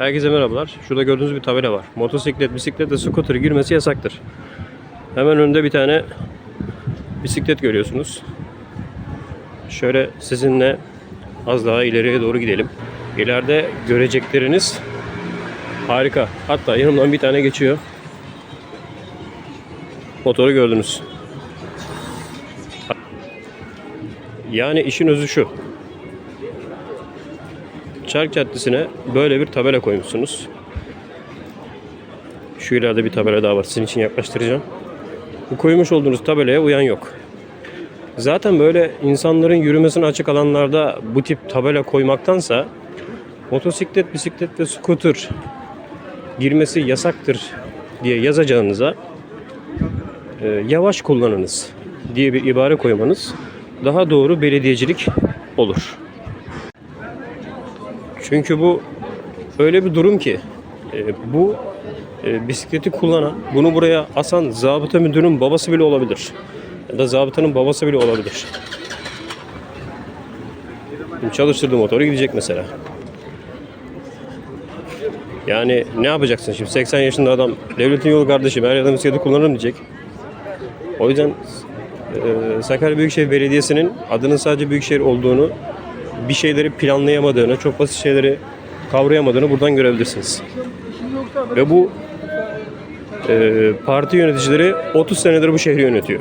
Herkese merhabalar. Şurada gördüğünüz bir tabela var. Motosiklet, bisiklet ve scooter girmesi yasaktır. Hemen önünde bir tane bisiklet görüyorsunuz. Şöyle sizinle az daha ileriye doğru gidelim. İleride görecekleriniz harika. Hatta yanımdan bir tane geçiyor. Motoru gördünüz. Yani işin özü şu. Çark Caddesi'ne böyle bir tabela koymuşsunuz. Şu ileride bir tabela daha var. Sizin için yaklaştıracağım. Bu koymuş olduğunuz tabelaya uyan yok. Zaten böyle insanların yürümesine açık alanlarda bu tip tabela koymaktansa motosiklet, bisiklet ve scooter girmesi yasaktır diye yazacağınıza e, yavaş kullanınız diye bir ibare koymanız daha doğru belediyecilik olur. Çünkü bu öyle bir durum ki e, bu e, bisikleti kullanan, bunu buraya asan zabıta müdürünün babası bile olabilir. Ya da zabıtanın babası bile olabilir. Şimdi çalıştırdığı motoru gidecek mesela. Yani ne yapacaksın şimdi 80 yaşında adam devletin yolu kardeşim her yerden bisikleti kullanırım diyecek. O yüzden e, Sakarya Büyükşehir Belediyesi'nin adının sadece Büyükşehir olduğunu bir şeyleri planlayamadığını, çok basit şeyleri kavrayamadığını buradan görebilirsiniz. Ve bu e, parti yöneticileri 30 senedir bu şehri yönetiyor.